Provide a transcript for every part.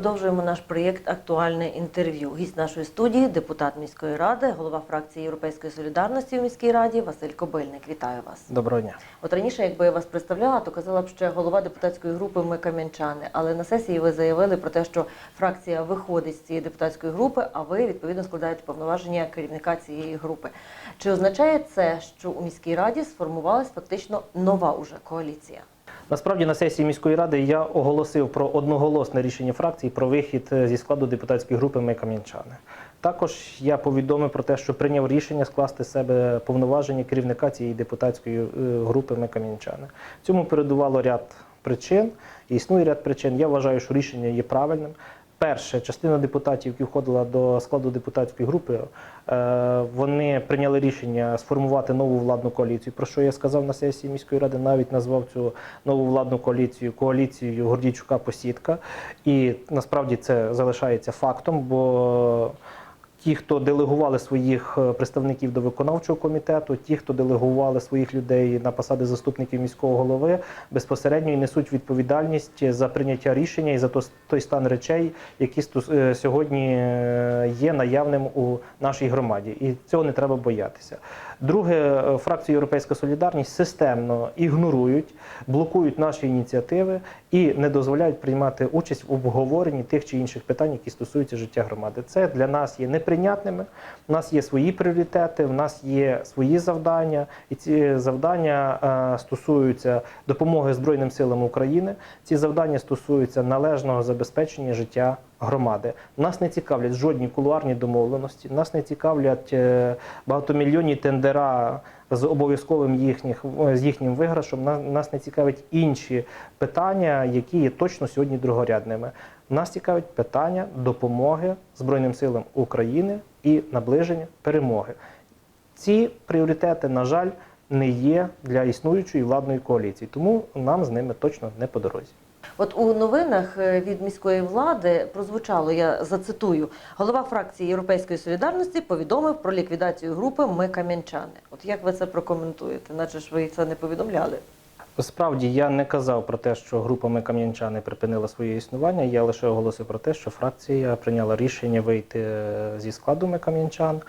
продовжуємо наш проєкт Актуальне інтерв'ю. Гість нашої студії, депутат міської ради, голова фракції Європейської солідарності у міській раді Василь Кобильник. Вітаю вас. Доброго дня. От раніше, якби я вас представляла, то казала б ще голова депутатської групи Ми кам'янчани. Але на сесії ви заявили про те, що фракція виходить з цієї депутатської групи, а ви відповідно складаєте повноваження керівника цієї групи. Чи означає це, що у міській раді сформувалась фактично нова уже коаліція? Насправді на сесії міської ради я оголосив про одноголосне рішення фракції про вихід е, зі складу депутатської групи Ми Кам'янчани. Також я повідомив про те, що прийняв рішення скласти себе повноваження керівника цієї депутатської е, групи Ми Кам'янчани. Цьому передувало ряд причин. Існує ряд причин. Я вважаю, що рішення є правильним. Перше, частина депутатів, які входила до складу депутатської групи, вони прийняли рішення сформувати нову владну коаліцію. Про що я сказав на сесії міської ради, навіть назвав цю нову владну коаліцію коаліцією Гордійчука Посідка. І насправді це залишається фактом, бо ті, хто делегували своїх е, представників до виконавчого комітету, ті, хто делегували своїх людей на посади заступників міського голови, безпосередньо і несуть відповідальність за прийняття рішення і за то- той стан речей, які е, сьогодні е, є наявним у нашій громаді, і цього не треба боятися. Друге, е, фракція Європейська Солідарність системно ігнорують, блокують наші ініціативи і не дозволяють приймати участь в обговоренні тих чи інших питань, які стосуються життя громади. Це для нас є неприйнятними. У нас є свої пріоритети, в нас є свої завдання, і ці завдання е, стосуються допомоги Збройним силам України. Ці завдання стосуються належного забезпечення життя громади. Нас не цікавлять жодні кулуарні домовленості, нас не цікавлять е, багатомільйонні тендера з обов'язковим їхніх з їхнім виграшом. На- Нас не цікавить інші питання, які є точно сьогодні другорядними. Нас цікавить питання допомоги Збройним силам України і наближення перемоги. Ці пріоритети, на жаль, не є для існуючої владної коаліції, тому нам з ними точно не по дорозі. От у новинах е, від міської влади прозвучало, я зацитую, голова фракції Європейської солідарності повідомив про ліквідацію групи Ми кам'янчани. От як ви це прокоментуєте? Наче ж ви це не повідомляли. Справді я не казав про те, що група «Ми кам'янчани припинила своє існування. Я лише оголосив про те, що фракція прийняла рішення вийти е, зі складу «Ми кам'янчан.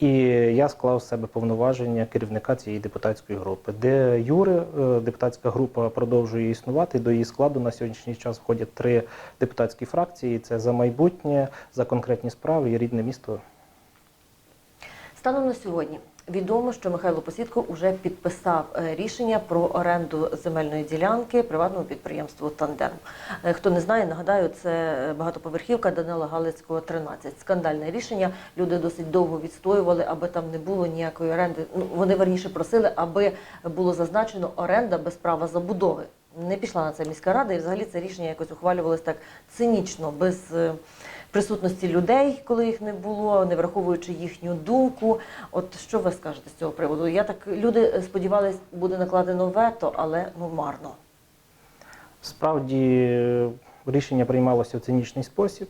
І я склав з себе повноваження керівника цієї депутатської групи, де Юри, е, депутатська група продовжує існувати. До її складу на сьогоднішній час входять три депутатські фракції: це за майбутнє, за конкретні справи і рідне місто Станом на сьогодні відомо, що Михайло Посідко вже підписав е, рішення про оренду земельної ділянки приватному підприємству Тандем. Е, Хто не знає, нагадаю, це е, багатоповерхівка Данила Галицького, 13. Скандальне рішення. Люди досить довго відстоювали, аби там не було ніякої оренди. Ну вони верніше просили, аби було зазначено оренда без права забудови. Не пішла на це міська рада, і взагалі це рішення якось ухвалювалось так цинічно, без присутності людей, коли їх не було, не враховуючи їхню думку. От що ви скажете з цього приводу? Я так люди сподівались, буде накладено вето, але ну марно. Справді е, рішення приймалося в цинічний спосіб.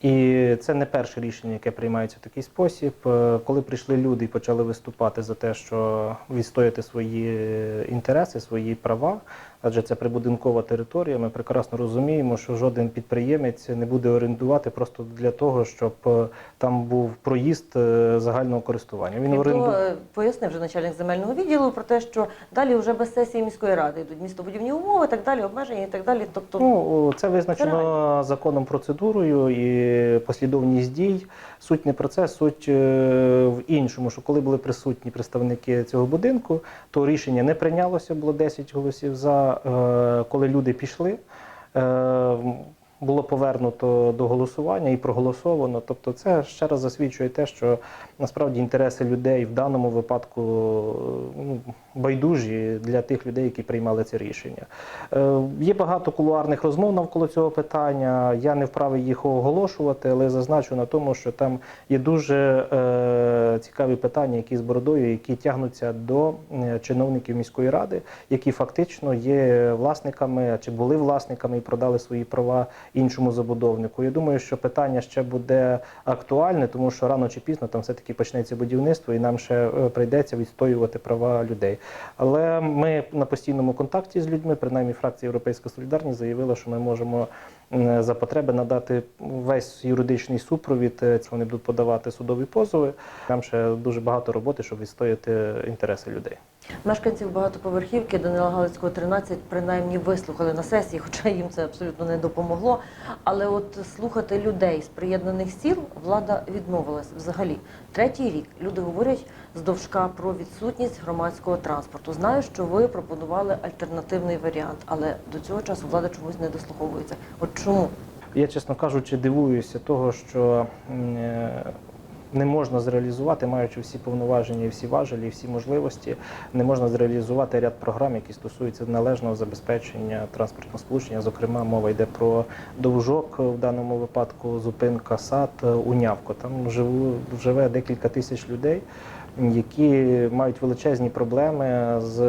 І це не перше рішення, яке приймається в такий спосіб. Е, Коли прийшли люди і почали виступати за те, що відстояти свої інтереси, свої права, адже це прибудинкова територія, ми прекрасно розуміємо, що жоден підприємець не буде орендувати просто для того, щоб е, там був проїзд е, загального користування. Він оренду... е, пояснив вже начальник земельного відділу про те, що далі вже без сесії міської ради йдуть містобудівні умови, так далі, обмеження і так далі. Тобто, Ну, це визначено Реально. законом процедурою і послідовність дій. Суть не про це, суть в іншому, що коли були присутні представники цього будинку, то рішення не прийнялося, було 10 голосів за. Е, Коли люди пішли, е, було повернуто до голосування і проголосовано. Тобто, це ще раз засвідчує те, що насправді інтереси людей в даному випадку ну, байдужі для тих людей, які приймали це рішення. Е, Є багато кулуарних розмов навколо цього питання. Я не вправий їх оголошувати, але зазначу на тому, що там є дуже е, цікаві питання, які з бородою, які тягнуться до е, чиновників міської ради, які фактично є власниками чи були власниками і продали свої права іншому забудовнику. Я думаю, що питання ще буде актуальне, тому що рано чи пізно там все-таки почнеться будівництво, і нам ще е, прийдеться відстоювати права людей. Але ми на постійному контакті з людьми, принаймні фракція Європейська Солідарність заявила, що ми можемо за потреби надати весь юридичний супровід. е, це Вони будуть подавати судові позови. Там ще дуже багато роботи, щоб відстояти інтереси людей. Мешканців багатоповерхівки Данила Галицького 13 принаймні вислухали на сесії, хоча їм це абсолютно не допомогло. Але от слухати людей з приєднаних сіл влада відмовилась взагалі. Третій рік люди говорять з довжка про відсутність громадського транспорту. Знаю, що ви пропонували альтернативний варіант, але до цього часу влада чомусь не дослуховується. От чому? Я, чесно кажучи, дивуюся того, що е, не можна зреалізувати, маючи всі повноваження, і всі важелі, і всі можливості, не можна зреалізувати ряд програм, які стосуються належного забезпечення транспортного сполучення. Зокрема, мова йде про довжок в даному випадку, зупинка сад, унявко. Там живе декілька тисяч людей, які мають величезні проблеми з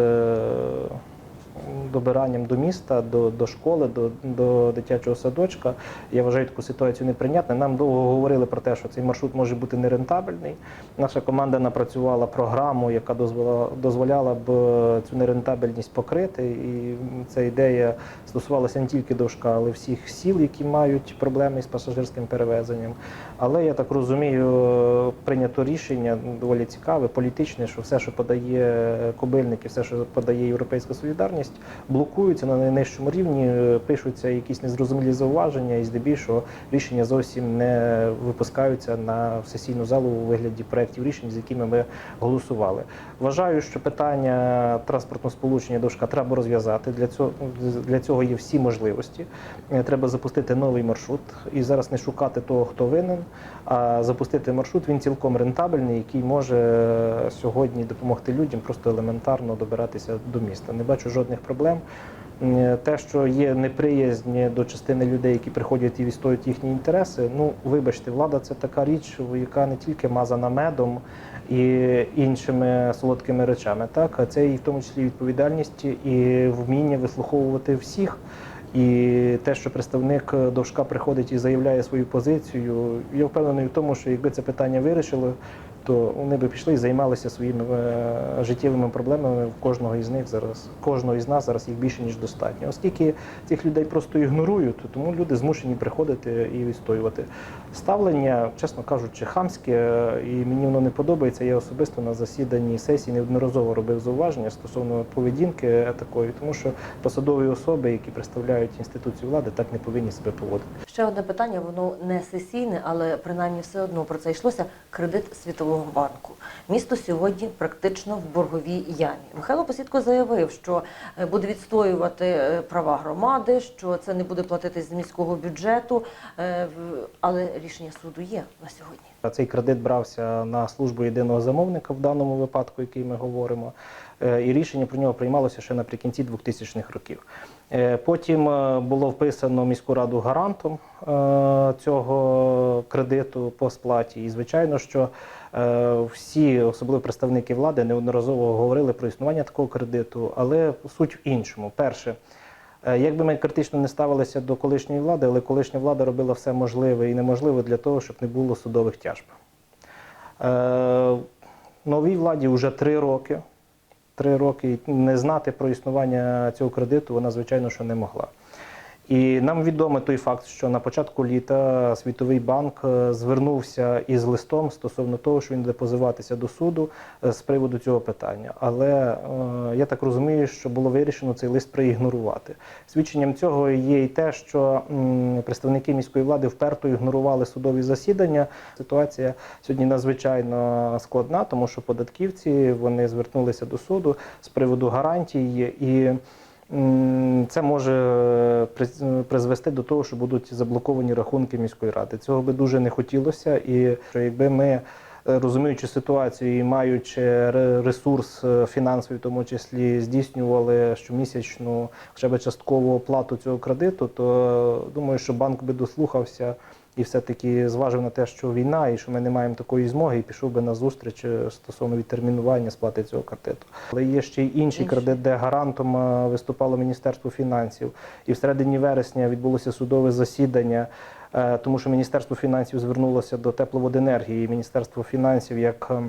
добиранням до міста, до, до школи, до, до дитячого садочка. Я вважаю таку ситуацію неприйнятною. Нам довго говорили про те, що цей маршрут може бути нерентабельний. Наша команда напрацювала програму, яка дозволяла, дозволяла б е, цю нерентабельність покрити. І ця ідея стосувалася не тільки довжка, але всіх сіл, які мають проблеми з пасажирським перевезенням. Але я так розумію, прийнято рішення доволі цікаве, політичне, що все, що подає Кобильник і все, що подає Європейська солідарність, блокуються на найнижчому рівні, е, пишуться якісь незрозумілі зауваження, і здебільшого рішення зовсім не випускаються на сесійну залу у вигляді проєктів рішень, з якими ми голосували. Вважаю, що питання транспортного сполучення дошка треба розв'язати. Для цього для цього є всі можливості. Е, Треба запустити новий маршрут і зараз не шукати того, хто винен, а запустити маршрут. Він цілком рентабельний, який може е, сьогодні допомогти людям просто елементарно добиратися до міста. Не бачу жодних проблем. Те, що є неприязнь до частини людей, які приходять і відстоюють їхні інтереси. Ну, вибачте, влада це така річ, яка не тільки мазана медом і іншими солодкими речами, так а це і в тому числі відповідальність і вміння вислуховувати всіх. І те, що представник довжка приходить і заявляє свою позицію, я впевнений в тому, що якби це питання вирішило, то вони би пішли і займалися своїми е, життєвими проблемами. В кожного із них зараз, кожного із нас зараз їх більше ніж достатньо. Оскільки цих людей просто ігнорують, то тому люди змушені приходити і відстоювати. Ставлення, чесно кажучи, хамське, е, і мені воно не подобається. Я особисто на засіданні сесії неодноразово робив зауваження стосовно поведінки такої, тому що посадові особи, які представляють інституцію влади, так не повинні себе поводити. Ще одне питання, воно не сесійне, але принаймні все одно про це йшлося. Кредит Світового банку. Місто сьогодні практично в борговій ямі. Михайло Посідко заявив, що е, буде відстоювати е, права громади, що це не буде платитись з міського бюджету, е, але рішення суду є на сьогодні. Цей кредит брався на службу єдиного замовника в даному випадку, який ми говоримо, і рішення про нього приймалося ще наприкінці 2000-х років. Е, Потім е, було вписано міську раду гарантом е, цього кредиту по сплаті. І звичайно, що е, всі, особливо представники влади, неодноразово говорили про існування такого кредиту, але суть в іншому. Перше. Е, Як би ми критично не ставилися до колишньої влади, але колишня влада робила все можливе і неможливе для того, щоб не було судових тяжб. Е, Новій владі вже три роки. Три роки не знати про існування цього кредиту вона, звичайно, що не могла. І нам відомо той факт, що на початку літа Світовий банк е, звернувся із листом стосовно того, що він буде позиватися до суду е, з приводу цього питання. Але е, я так розумію, що було вирішено цей лист проігнорувати. Свідченням цього є і те, що представники міської влади вперто ігнорували судові засідання. Ситуація сьогодні надзвичайно складна, тому що податківці вони звернулися до суду з приводу гарантій і. Це може приз- призвести до того, що будуть заблоковані рахунки міської ради. Цього би дуже не хотілося, і якби ми е, розуміючи ситуацію і маючи ре- ресурс е, фінансовий, в тому числі здійснювали щомісячну хоча б часткову оплату цього кредиту, то е, думаю, що банк би дослухався і все-таки зважив на те, що війна, і що ми не маємо такої змоги, і пішов би на зустріч е, стосовно відтермінування сплати цього кредиту. Але є ще й інший кредит, де гарантом е, виступало Міністерство фінансів. І в середині вересня відбулося судове засідання, е, тому що Міністерство фінансів звернулося до тепловоденергії. І Міністерство фінансів як е,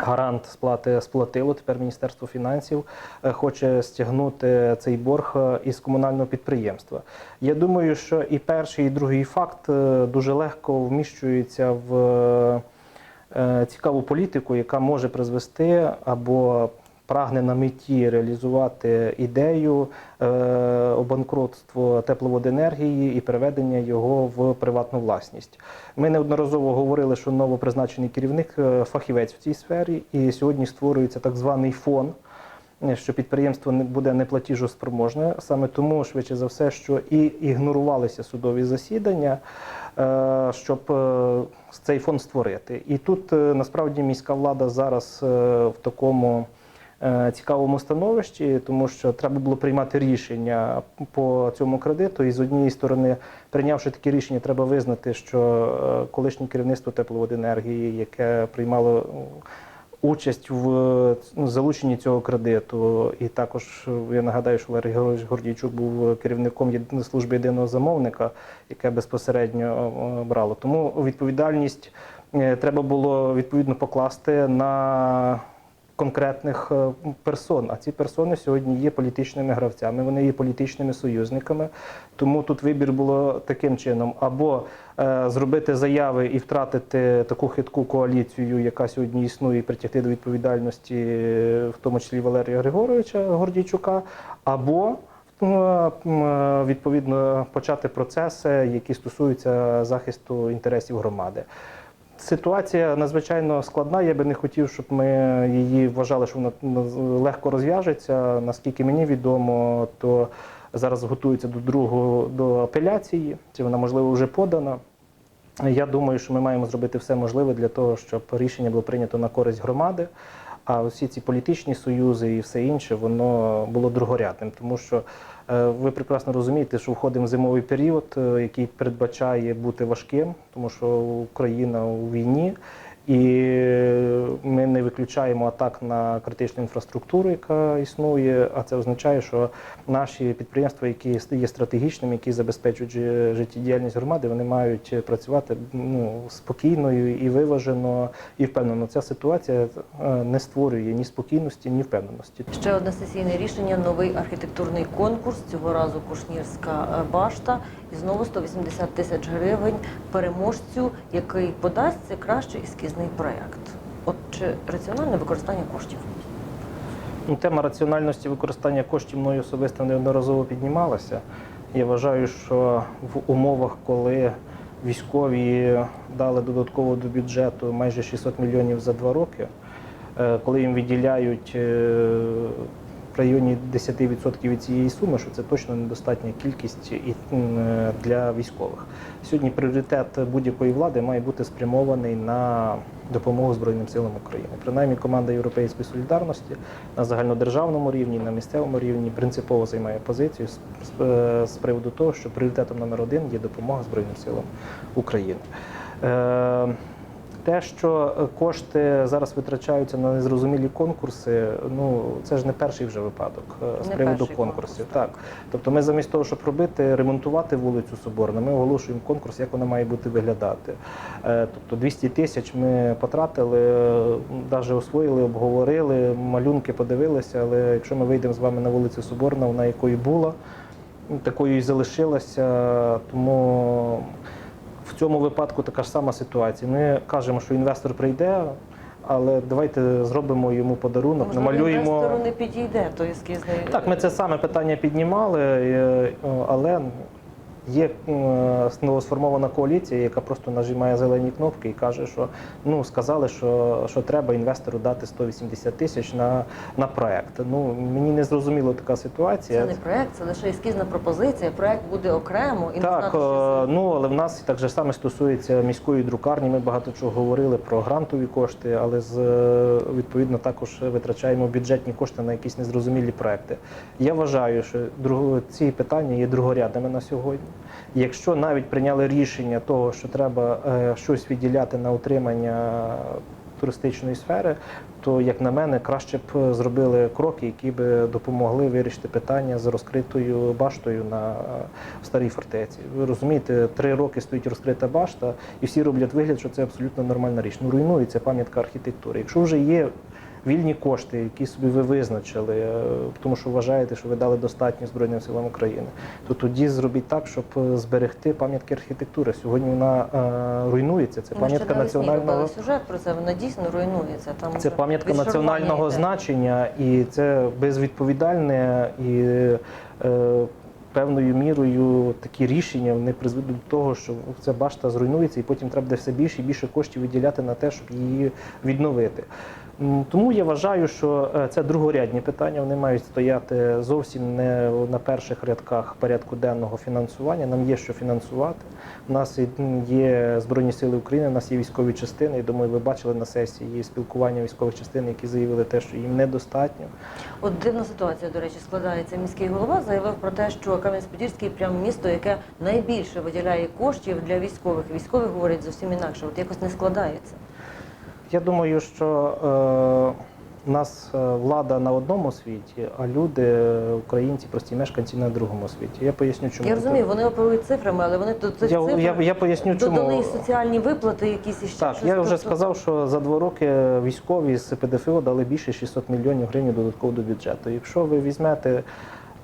гарант сплати сплатило. Тепер Міністерство фінансів е, хоче стягнути цей борг е, із комунального підприємства. Я думаю, що і перший, і другий факт е, дуже легко вміщуються в цікаву політику, яка може призвести або прагне на меті реалізувати ідею е, обанкротства тепловоденергії і переведення його в приватну власність. Ми неодноразово говорили, що новопризначений керівник е, фахівець в цій сфері, і сьогодні створюється так званий фон. е, Що підприємство не буде неплатіжоспроможне, саме тому, швидше за все, що і ігнорувалися судові засідання, щоб цей фонд створити. І тут насправді міська влада зараз в такому цікавому становищі, тому що треба було приймати рішення по цьому кредиту. І з однієї сторони, прийнявши таке рішення, треба визнати, що е, колишнє керівництво тепловоденергії, яке приймало е, участь в ну, залученні цього кредиту, і також е, я нагадаю, що Валерій Григорович Гордійчук був керівником служби єдиного замовника, яке безпосередньо е, брало. Тому відповідальність е, треба було відповідно покласти на конкретних е, персон. А ці персони сьогодні є політичними гравцями, вони є політичними союзниками. Тому тут вибір було таким чином: або е, зробити заяви і втратити таку хитку коаліцію, яка сьогодні існує, і притягти до відповідальності, е, в тому числі Валерія Григоровича Гордійчука, або відповідно почати процеси, які стосуються захисту інтересів громади. Ситуація надзвичайно складна. Я би не хотів, щоб ми її вважали, що вона легко розв'яжеться. Наскільки мені відомо, то зараз готується до другого до апеляції. Чи вона можливо вже подана? Я думаю, що ми маємо зробити все можливе для того, щоб рішення було прийнято на користь громади. А усі ці політичні союзи і все інше, воно було другорядним, тому що ви прекрасно розумієте, що входимо в зимовий період, е, який передбачає бути важким, тому що Україна у війні, і ми не виключаємо атак на критичну інфраструктуру, яка існує. А це означає, що наші підприємства, які є стратегічними, які забезпечують жи- життєдіяльність громади, вони мають працювати ну, спокійно і і виважено і впевнено. Ця ситуація е, не створює ні спокійності, ні впевненості. Ще одне сесійне рішення новий архітектурний конкурс. Цього разу Кушнірська е, башта. І знову 180 тисяч гривень переможцю, який подасть це кращий ескізний проєкт. От чи раціональне використання коштів? Ну, Тема раціональності використання коштів мною особисто неодноразово піднімалася. Я вважаю, що в умовах, коли військові дали додатково до бюджету майже 600 мільйонів за два роки, е, коли їм виділяють е, районі 10% від цієї суми, що це точно недостатня кількість е, для військових. Сьогодні пріоритет будь-якої влади має бути спрямований на допомогу Збройним силам України. Принаймні, команда Європейської солідарності на загальнодержавному рівні, на місцевому рівні принципово займає позицію з, е, з приводу того, що пріоритетом номер один є допомога Збройним силам України. Те, що е, кошти зараз витрачаються на незрозумілі конкурси, ну це ж не перший вже випадок е, з Не приводу конкурсів. конкурс, Так, тобто ми замість того, щоб робити, ремонтувати вулицю Соборну, ми оголошуємо конкурс, як вона має бути виглядати. Е, Тобто 200 тисяч ми потратили, навіть освоїли, обговорили, малюнки подивилися. Але якщо ми вийдемо з вами на вулицю Соборна, вона якою була, такою і залишилася. Тому цьому випадку така ж сама ситуація. Ми кажемо, що інвестор прийде, але давайте зробимо йому подарунок, Можливо, намалюємо. інвестору не підійде той ескізний. Так, ми це саме питання піднімали, е, але Є м, новосформована коаліція, яка просто нажимає зелені кнопки і каже, що ну сказали, що, що треба інвестору дати 180 тисяч на, на проект. Ну мені не зрозуміла така ситуація. Це не проект, це лише ескізна пропозиція. Проект буде окремо і Так, що е, ну але в нас так же саме стосується міської друкарні. Ми багато чого говорили про грантові кошти, але з е, відповідно також витрачаємо бюджетні кошти на якісь незрозумілі проекти. Я вважаю, що ці питання є другорядними на сьогодні. Якщо навіть прийняли рішення того, що треба е, щось відділяти на утримання туристичної сфери, то як на мене, краще б е, зробили кроки, які б допомогли вирішити питання з розкритою баштою на е, старій фортеці. Ви розумієте, три роки стоїть розкрита башта, і всі роблять вигляд, що це абсолютно нормальна річ. Ну руйнується пам'ятка архітектури. Якщо вже є вільні кошти, які собі ви визначили, е, тому що вважаєте, що ви дали достатньо Збройним силам України, то тоді зробіть так, щоб е, зберегти пам'ятки архітектури. Сьогодні вона е, руйнується. Це пам'ятка національного. сюжет про це. Вона дійсно руйнується. Там Це пам'ятка національного йде. значення, і це безвідповідальне і е, певною мірою такі рішення вони призведуть до того, що ця башта зруйнується, і потім треба буде все більше і більше коштів виділяти на те, щоб її відновити. Тому я вважаю, що е, це другорядні питання. Вони мають стояти зовсім не на перших рядках порядку денного фінансування. Нам є що фінансувати. У нас є Збройні Сили України, у нас є військові частини. І думаю, ви бачили на сесії спілкування військових частин, які заявили те, що їм недостатньо. От дивна ситуація, до речі, складається. Міський голова заявив про те, що Кам'янець-Подільський прямо місто, яке найбільше виділяє коштів для військових. Військові говорять зовсім інакше. От якось не складається. Я думаю, що е, у нас е, влада на одному світі, а люди, е, українці, прості мешканці на другому світі. Я поясню, чому Я розумію, вони оперують цифрами, але вони цих Я, я, я поясню, додали чому. соціальні виплати, якісь іще Так, щось. я вже сказав, що за два роки військові з ПДФО дали більше 600 мільйонів гривень додатково до бюджету. Якщо ви візьмете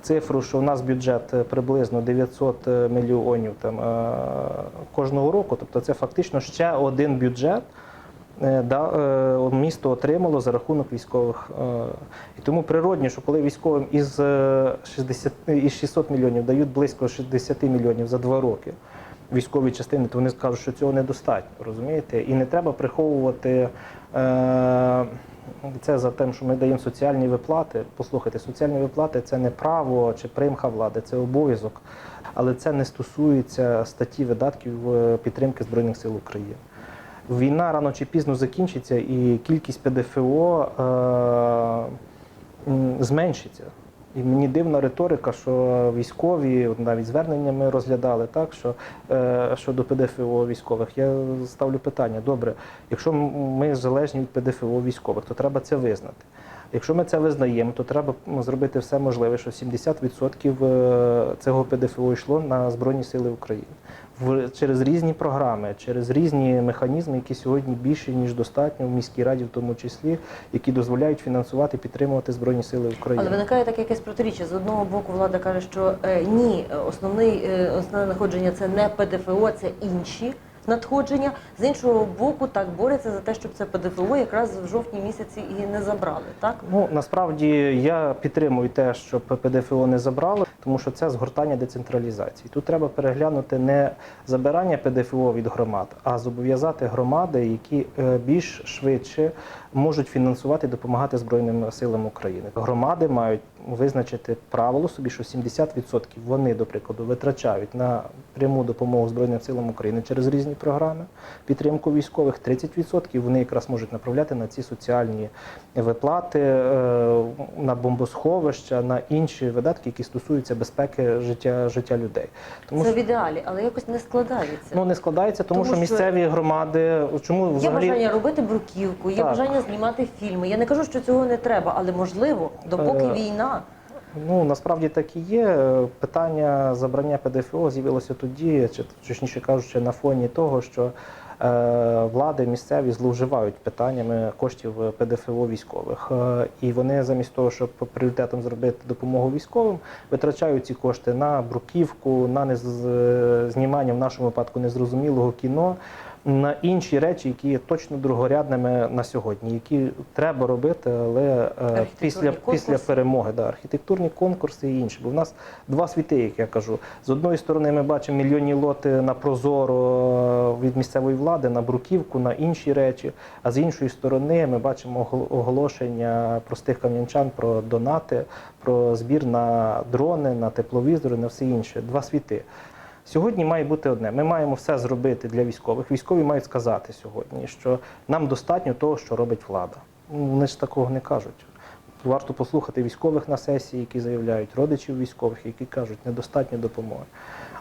цифру, що у нас бюджет е, приблизно 900 мільйонів там, е, кожного року, тобто це фактично ще один бюджет. Е, е, місто отримало за рахунок військових. е, І тому природні, що коли військовим із, е, 60, із 600 мільйонів дають близько 60 мільйонів за два роки, військові частини, то вони скажуть, що цього недостатньо, розумієте? І не треба приховувати це за тим, що ми даємо соціальні виплати. Послухайте, соціальні виплати це не право чи примха влади, це обов'язок, але це не стосується статті видатків підтримки Збройних сил України. Війна рано чи пізно закінчиться, і кількість ПДФО е, зменшиться. І мені дивна риторика, що військові, навіть звернення ми розглядали так, що е, щодо ПДФО військових. Я ставлю питання: добре, якщо ми залежні від ПДФО військових, то треба це визнати. Якщо ми це визнаємо, то треба зробити все можливе, що 70% е, цього ПДФО йшло на Збройні Сили України через різні програми, через різні механізми, які сьогодні більше ніж достатньо в міській раді, в тому числі, які дозволяють фінансувати, підтримувати збройні сили України. Але виникає таке якесь протиріччя. З одного боку, влада каже, що е, ні, е, основний е, основне находження це не ПДФО, це інші надходження. З іншого боку, так борються за те, щоб це ПДФО якраз в жовтні місяці і не забрали. Так Ну насправді я підтримую те, щоб ПДФО не забрали, тому що це згортання децентралізації. Тут треба переглянути не забирання ПДФО від громад, а зобов'язати громади, які е, більш швидше можуть фінансувати і допомагати Збройним силам України. Громади мають визначити правило собі, що 70% вони, до прикладу, витрачають на пряму допомогу Збройним силам України через різні програми, підтримку військових, 30% вони якраз можуть направляти на ці соціальні виплати, е, на бомбосховища, на інші видатки, які стосуються безпеки життя, життя людей. Тому це що в ідеалі, але якось не складається. ну, не складається, тому, Тому що що- місцеві громади, чому Є взагалі... бажання робити бруківку, є Так. бажання знімати фільми. Я не кажу, що цього не треба, але можливо, допоки Е, війна. Ну насправді так і є. Питання забрання ПДФО з'явилося тоді, чи точніше кажучи, на фоні того, що е, влади місцеві зловживають питаннями коштів ПДФО військових. Е, і вони замість того, щоб пріоритетом зробити допомогу військовим, витрачають ці кошти на бруківку, на нез... знімання в нашому випадку незрозумілого кіно. На інші речі, які є точно другорядними на сьогодні, які треба робити, але е, після, після перемоги, да, архітектурні конкурси і інші. Бо в нас два світи, як я кажу. З одної сторони, ми бачимо мільйонні лоти на прозоро е, від місцевої влади, на бруківку, на інші речі. А з іншої сторони, ми бачимо огол- оголошення простих кам'янчан про донати, про збір на дрони, на тепловізори, на все інше. Два світи. Сьогодні має бути одне. Ми маємо все зробити для військових. Військові мають сказати сьогодні, що нам достатньо того, що робить влада. Ну, Вони ж такого не кажуть. Варто послухати військових на сесії, які заявляють, родичів військових, які кажуть, недостатньо допомоги.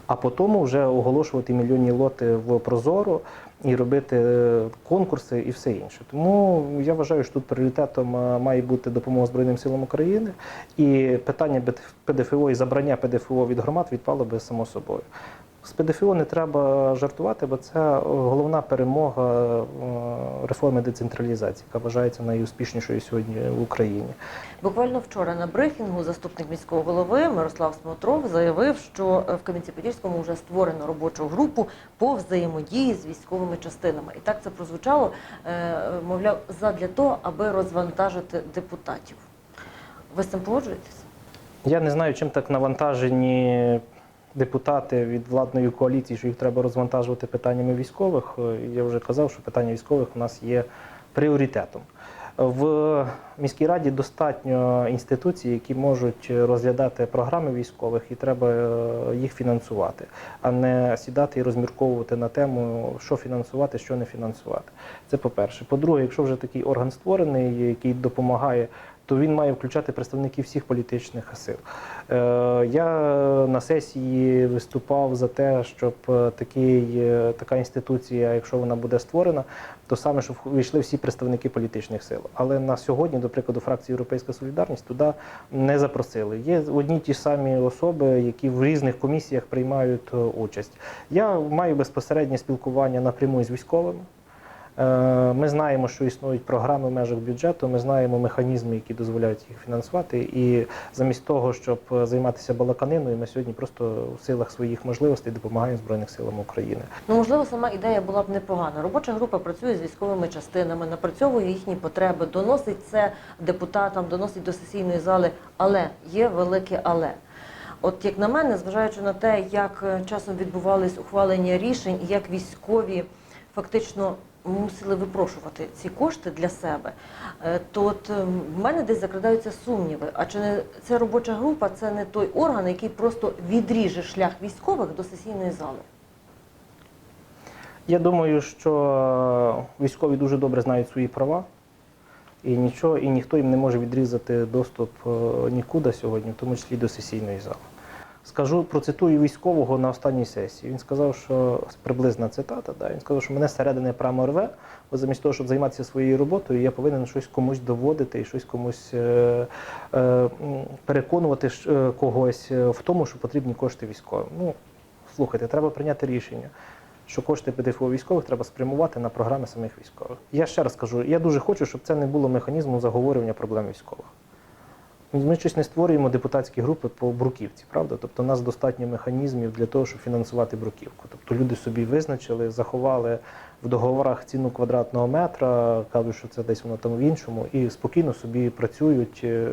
А потім вже оголошувати мільйонні лоти в Прозоро і робити е, конкурси і все інше. Тому я вважаю, що тут пріоритетом е, має бути допомога Збройним силам України, і питання ПДФО і забрання ПДФО від громад відпало би само собою. З ПДФО не треба жартувати, бо це головна перемога е, реформи децентралізації, яка вважається найуспішнішою сьогодні в Україні. Буквально вчора на брифінгу заступник міського голови Мирослав Смотров заявив, що е, в Кам'янці-Подільському вже створено робочу групу по взаємодії з військовими частинами. І так це прозвучало, е, мовляв, задля того, аби розвантажити депутатів. Ви з цим погоджуєтесь? Я не знаю, чим так навантажені депутати від владної коаліції, що їх треба розвантажувати питаннями військових. Е, Я вже казав, що питання військових у нас є пріоритетом. В міській раді достатньо інституцій, які можуть розглядати програми військових, і треба е, їх фінансувати, а не сідати і розмірковувати на тему, що фінансувати, що не фінансувати. Це по-перше. По-друге, якщо вже такий орган створений, який допомагає, то він має включати представників всіх політичних сил. Е, Я на сесії виступав за те, щоб е, такий, е, така інституція, якщо вона буде створена, то саме, щоб війшли всі представники політичних сил. Але на сьогодні, до прикладу, фракції Європейська Солідарність туди не запросили. Є одні ті самі особи, які в різних комісіях приймають участь. Я маю безпосереднє спілкування напряму з військовими. Е, Ми знаємо, що існують програми в межах бюджету. Ми знаємо механізми, які дозволяють їх фінансувати. І замість того, щоб е, займатися балаканиною, ми сьогодні просто в силах своїх можливостей допомагаємо Збройним силам України. Ну, можливо, сама ідея була б непогана. Робоча група працює з військовими частинами, напрацьовує їхні потреби, доносить це депутатам, доносить до сесійної зали, але є велике але. От як на мене, зважаючи на те, як е, часом відбувались ухвалення рішень, і як військові фактично мусили випрошувати ці кошти для себе, е, то от е, в мене десь закрадаються сумніви. А чи не ця робоча група це не той орган, який просто відріже шлях військових до сесійної зали? Я думаю, що військові дуже добре знають свої права, і нічого, і ніхто їм не може відрізати доступ е, нікуди сьогодні, в тому числі до сесійної зали. Скажу, процитую військового на останній сесії. Він сказав, що приблизна цитата, да, він сказав, що мене зсередини прямо рве, бо замість того, щоб займатися своєю роботою, я повинен щось комусь доводити і щось комусь е, е, переконувати е, когось е, в тому, що потрібні кошти військовим. Ну, слухайте, треба прийняти рішення що кошти ПДФО військових треба спрямувати на програми самих військових. Я ще раз кажу, я дуже хочу, щоб це не було механізмом заговорювання проблем військових. Ми щось не створюємо депутатські групи по бруківці, правда? Тобто у нас достатньо механізмів для того, щоб фінансувати бруківку. Тобто люди собі визначили, заховали в договорах ціну квадратного метра, кажуть, що це десь воно там в іншому, і спокійно собі працюють е,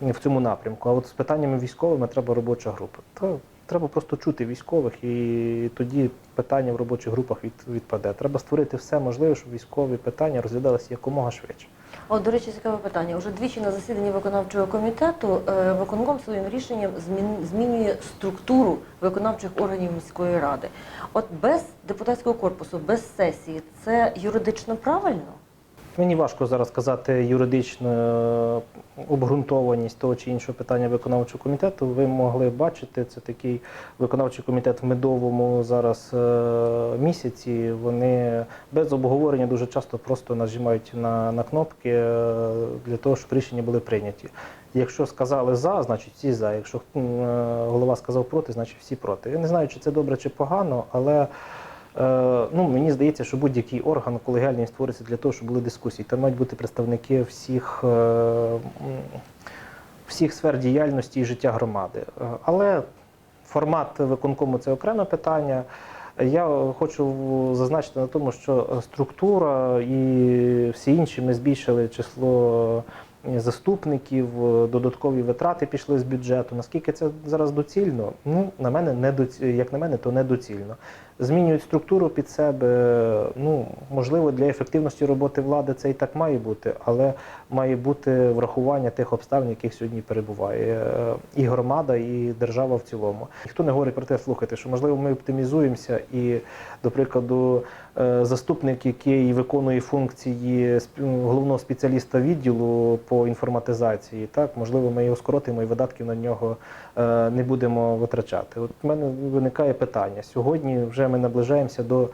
в цьому напрямку. А от з питаннями військовими треба робоча група. Та треба просто чути військових, і тоді питання в робочих групах від, відпаде. Треба створити все можливе, щоб військові питання розглядалися якомога швидше. От, до речі, цікаве питання. Уже двічі на засіданні виконавчого комітету е, виконком своїм рішенням змін- змінює структуру виконавчих органів міської ради. От без депутатського корпусу, без сесії, це юридично правильно? Мені важко зараз сказати юридичну е, обґрунтованість того чи іншого питання виконавчого комітету. Ви могли бачити, це такий виконавчий комітет в медовому зараз е, місяці. Вони без обговорення дуже часто просто нажимають на, на кнопки е, для того, щоб рішення були прийняті. Якщо сказали за, значить всі за. Якщо голова сказав проти, значить всі проти. Я не знаю, чи це добре чи погано, але Ну, мені здається, що будь-який орган колегіальний створюється для того, щоб були дискусії. Там мають бути представники всіх, е, всіх сфер діяльності і життя громади. Е, Але формат виконкому це окреме питання. Я е, хочу зазначити на тому, що е, структура і всі інші ми збільшили число е, заступників, е, додаткові витрати пішли з бюджету. Наскільки це зараз доцільно? Ну, на мене не доці... як на мене, то недоцільно. Змінюють структуру під себе. Ну, можливо, для ефективності роботи влади це і так має бути, але має бути врахування тих обставин, яких сьогодні перебуває е, і громада, і держава в цілому. Ніхто не говорить про те, слухайте, що можливо ми оптимізуємося, і, до прикладу, е, заступник, який виконує функції головного спеціаліста відділу по інформатизації, так можливо, ми його скоротимо і видатків на нього не будемо витрачати. От в мене виникає питання. Сьогодні вже ми наближаємося до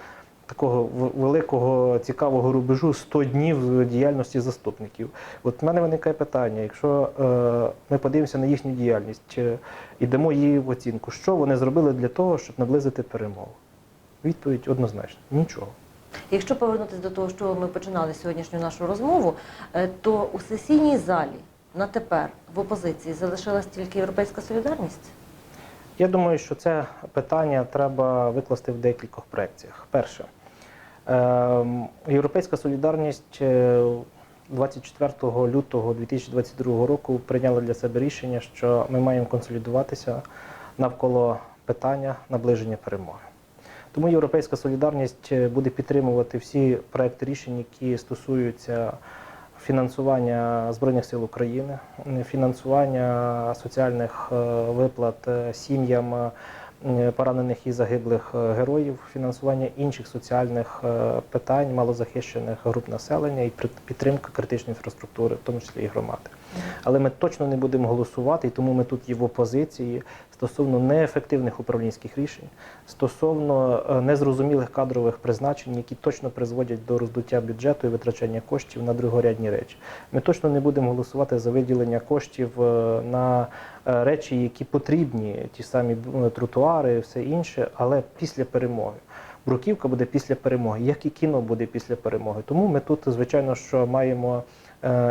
такого великого цікавого рубежу 100 днів діяльності заступників. От в мене виникає питання: якщо е, ми подивимося на їхню діяльність і дамо їй оцінку, що вони зробили для того, щоб наблизити перемогу? Відповідь однозначна нічого. Якщо повернутися до того, що ми починали сьогоднішню нашу розмову, е, то у сесійній залі на тепер в опозиції залишилась тільки європейська солідарність. Я думаю, що це питання треба викласти в декількох проекціях. Перше, ем, Європейська солідарність е, 24 лютого 2022 року прийняла для себе рішення, що ми маємо консолідуватися навколо питання наближення перемоги. Тому Європейська солідарність е, буде підтримувати всі проекти рішень, які стосуються фінансування Збройних сил України, фінансування соціальних е, виплат е, сім'ям е, поранених і загиблих героїв, фінансування інших соціальних питань малозахищених груп населення і підтримка критичної інфраструктури, в тому числі і громади. Але ми точно не будемо голосувати, і тому ми тут є в опозиції стосовно неефективних управлінських рішень, стосовно е, незрозумілих кадрових призначень, які точно призводять до роздуття бюджету і витрачання коштів на другорядні речі. Ми точно не будемо голосувати за виділення коштів е, на е, речі, які потрібні, ті самі тротуари, все інше, але після перемоги. Бруківка буде після перемоги, як і кіно буде після перемоги. Тому ми тут, звичайно, що маємо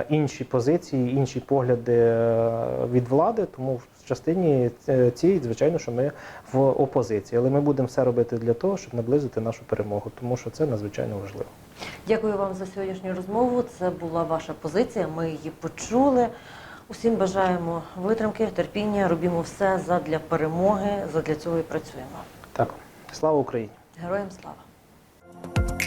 інші позиції, інші погляди від влади. Тому частині е, цій, звичайно, що ми в опозиції. Але ми будемо все робити для того, щоб наблизити нашу перемогу, тому що це надзвичайно важливо. Дякую вам за сьогоднішню розмову. Це була ваша позиція. Ми її почули. Усім бажаємо витримки, терпіння, робімо все задля перемоги, задля цього і працюємо. Так, слава Україні! Героям слава!